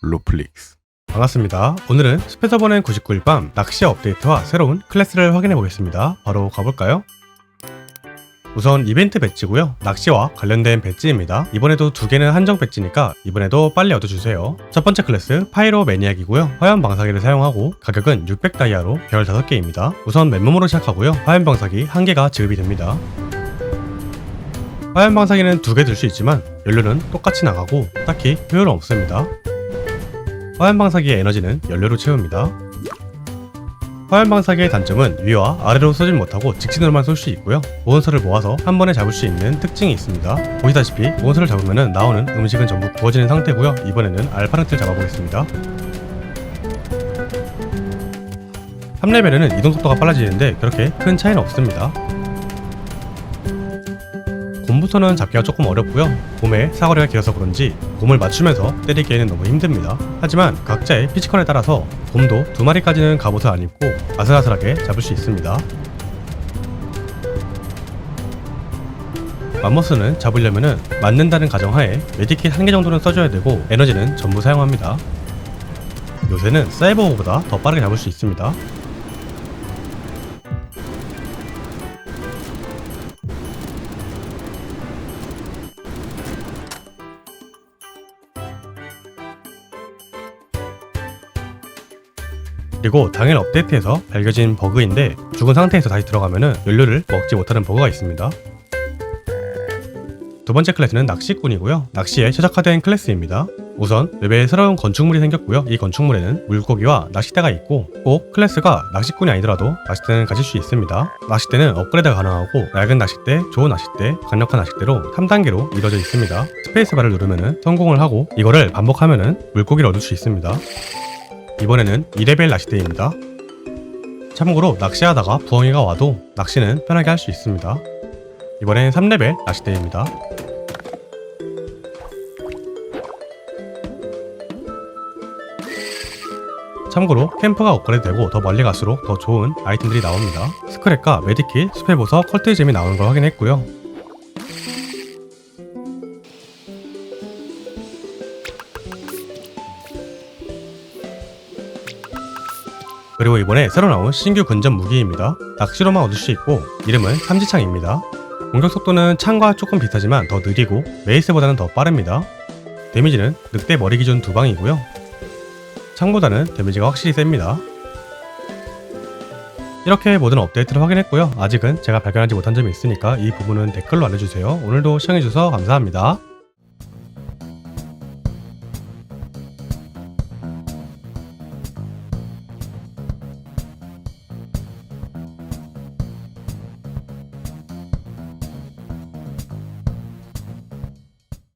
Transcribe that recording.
로플릭스 반갑습니다. 오늘은 보낸 99일 밤 낚시 업데이트와 새로운 클래스를 확인해 보겠습니다. 바로 가볼까요? 우선 이벤트 배지고요. 낚시와 관련된 배지입니다. 이번에도 두 개는 한정 배지니까 이번에도 빨리 얻어주세요. 첫 번째 클래스 파이로 매니악이고요. 화염 방사기를 사용하고 가격은 600 다이아로 별 5개입니다. 우선 맨몸으로 시작하고요. 화염 방사기 1개가 지급이 됩니다. 화염 방사기는 두 개 들 수 있지만 연료는 똑같이 나가고 딱히 효율은 없습니다. 화염 방사기의 에너지는 연료로 채웁니다. 화염 방사기의 단점은 위와 아래로 쏘질 못하고 직진으로만 쏠 수 있고요. 몬스터를 모아서 한 번에 잡을 수 있는 특징이 있습니다. 보시다시피 몬스터를 잡으면 나오는 음식은 전부 구워지는 상태고요. 이번에는 알파르트를 잡아보겠습니다. 3레벨에는 이동 속도가 빨라지는데 그렇게 큰 차이는 없습니다. 곰부터는 잡기가 조금 어렵고요. 곰의 사거리가 길어서 그런지 곰을 맞추면서 때리기에는 너무 힘듭니다. 하지만 각자의 피지컬에 따라서 곰도 두 마리까지는 갑옷을 안 입고 아슬아슬하게 잡을 수 있습니다. 맘모스는 잡으려면은 맞는다는 가정하에 메디킷 한 개 정도는 써줘야 되고 에너지는 전부 사용합니다. 요새는 사이버보다 더 빠르게 잡을 수 있습니다. 그리고 당일 업데이트에서 밝혀진 버그인데 죽은 상태에서 다시 들어가면은 연료를 먹지 못하는 버그가 있습니다. 두 번째 클래스는 낚시꾼이고요. 낚시에 최적화된 클래스입니다. 우선 맵에 새로운 건축물이 생겼고요. 이 건축물에는 물고기와 낚싯대가 있고 꼭 클래스가 낚시꾼이 아니더라도 낚싯대는 가질 수 있습니다. 낚싯대는 업그레이드가 가능하고 낡은 낚싯대, 좋은 낚싯대, 강력한 낚싯대로 3단계로 이루어져 있습니다. 스페이스바를 누르면은 성공을 하고 이거를 반복하면은 물고기를 얻을 수 있습니다. 이번에는 2레벨 낚싯대입니다. 참고로 낚시하다가 부엉이가 와도 낚시는 편하게 할 수 있습니다. 이번엔 3레벨 낚싯대입니다. 참고로 캠프가 업그레이드되고 더 멀리 갈수록 더 좋은 아이템들이 나옵니다. 스크랩과 메디킷, 보석, 컬트잼이 나오는 걸 확인했고요. 그리고 이번에 새로 나온 신규 근접 무기입니다. 낚시로만 얻을 수 있고 이름은 삼지창입니다. 공격 속도는 창과 조금 비슷하지만 더 느리고 메이스보다는 더 빠릅니다. 데미지는 늑대 머리 기준 두 방이고요. 창보다는 데미지가 확실히 셉니다. 이렇게 모든 업데이트를 확인했고요. 아직은 제가 발견하지 못한 점이 있으니까 이 부분은 댓글로 알려주세요. 오늘도 시청해주셔서 감사합니다.